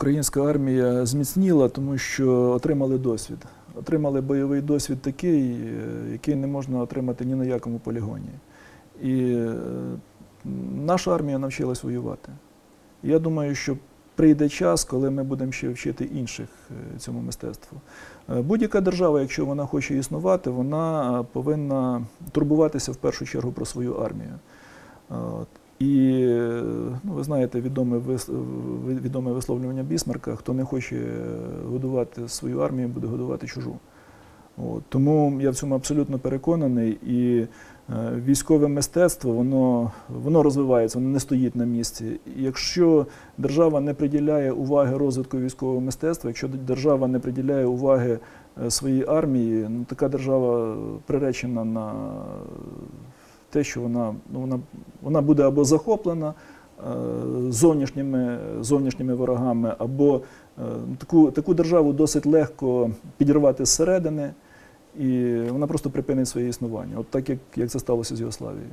українська армія зміцніла, тому що отримали досвід. Отримали бойовий досвід такий, е, який не можна отримати ні на якому полігоні. І е, наша армія навчилась воювати. Я думаю, що прийде час, коли ми будемо ще вчити інших е, цьому мистецтву. Будь-яка держава, якщо вона хоче існувати, вона повинна турбуватися в першу чергу про свою армію. І ви знаєте відоме, відоме висловлювання Бісмарка, хто не хоче годувати свою армію, буде годувати чужу. От. Тому я в цьому абсолютно переконаний. І е, військове мистецтво воно, воно розвивається, воно не стоїть на місці. Якщо держава не приділяє уваги розвитку військового мистецтва, якщо держава не приділяє уваги е, своїй армії, ну, така держава приречена на те, що вона, ну, вона, вона буде або захоплена зовнішніми, зовнішніми ворогами, або е, таку, таку державу досить легко підірвати зсередини, і вона просто припинить своє існування. От так, як, як це сталося з Югославією.